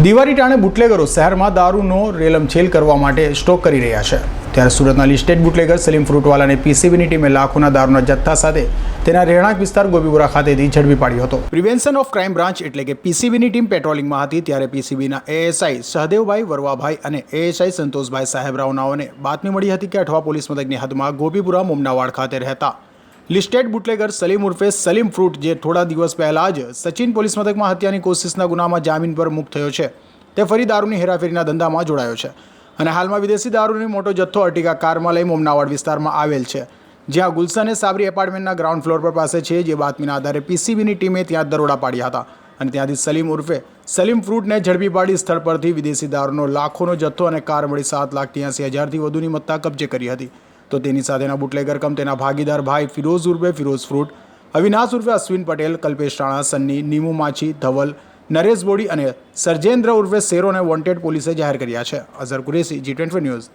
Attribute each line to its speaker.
Speaker 1: દિવાળી ટાણે બુટલેગરો શહેરમાં દારૂનો રેલમછેલ કરવા માટે સ્ટોક કરી રહ્યા છે. ત્યારે સુરતના લિસ્ટેડ બુટલેગર સલીમ ફ્રૂટવાલાને પીસીબીની ટીમે લાખોના દારૂના જથ્થા સાથે તેના રહેણાંક વિસ્તાર ગોબીપુરા ખાતેથી ઝડપી પાડ્યો હતો. પ્રિવેન્શન ઓફ ક્રાઇમ બ્રાન્ચ એટલે કે પીસીબીની ટીમ પેટ્રોલિંગમાં હતી ત્યારે પીસીબીના એએસઆઈ સહદેવભાઈ વરવાભાઈ અને એએસઆઈ સંતોષભાઈ સાહેબરાવનાઓને બાતમી મળી હતી કે અઠવા પોલીસ મથકની હદમાં ગોપીપુરા મુમનાવાડ ખાતે રહેતા લિસ્ટેડ બુટલેગર સલીમ ઉર્ફે સલીમ ફ્રૂટ, જે થોડા દિવસ પહેલાં જ સચિન પોલીસ મથકમાં હત્યાની કોશિશના ગુનામાં જામીન પર મુક્ત થયો છે. તે ફરી દારૂની હેરાફેરીના ધંધામાં જોડાયો છે અને હાલમાં વિદેશી દારૂની મોટો જથ્થો અટીકા કારમાં લઈ મોમનાવાડ વિસ્તારમાં આવેલ છે. જ્યાં ગુલશન સાબરી એપાર્ટમેન્ટના ગ્રાઉન્ડ ફ્લોર પર પાસે છે, જે બાતમીના આધારે પીસીબીની ટીમે ત્યાં દરોડા પાડ્યા હતા. અને ત્યાંથી સલીમ ઉર્ફે સલીમ ફ્રૂટને ઝડપી પાડી સ્થળ પરથી વિદેશી દારૂનો લાખોનો જથ્થો અને કાર મળી સાત લાખ ત્યાંસી હજારથી વધુની મત્તા કબજે કરી હતી. તો તેની સાથેના બુટલેગર કમ તેના ભાગીદાર ભાઈ ફિરોઝ ઉર્ફે ફિરોઝ ફ્રૂટ, અવિનાશ ઉર્ફે અશ્વિન પટેલ, કલ્પેશ રાણા, સન્ની, નીમુ માછી, ધવલ, નરેશ બોડી અને સર્જેન્દ્ર ઉર્ફે શેરોને વોન્ટેડ પોલીસે જાહેર કર્યા છે. Azhar Qureshi G twenty news.